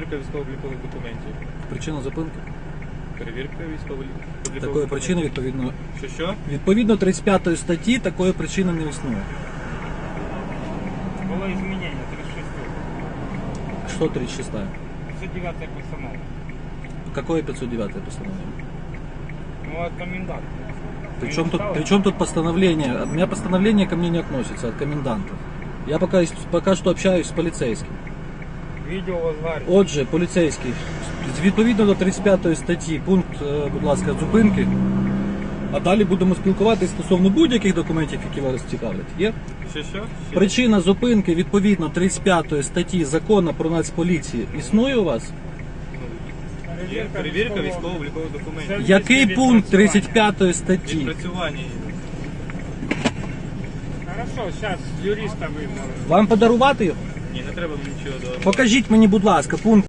Перевірка військово-облікових документів. Причина зупинки. Перевірка військово-облікових Такої причини відповідно Що що? відповідно 35 статті такої причини не існує. Было изменение 36 Що 36 509 постанова. Какое 509 постановление? Ну, от комендант. Причем тут, причем тут постановление? От меня постановление ко мне не относится, от коменданта. Я пока, ис- пока что общаюсь с полицейским. Відео Лазарь. Отже, поліцейський, відповідно до 35 статті, пункт, е, будь ласка, зупинки. А далі будемо спілкуватися стосовно будь-яких документів, які вас цікавлять. Є? Що що? Причина зупинки відповідно 35 статті закону про нацполіції існує у вас? Є перевірка військово-облікових документів. Який пункт 35 статті? Відпрацювання. Хорошо, зараз юриста визову. Вам подарувати його? Ні, не треба мені нічого до. Покажіть мені, будь ласка, пункт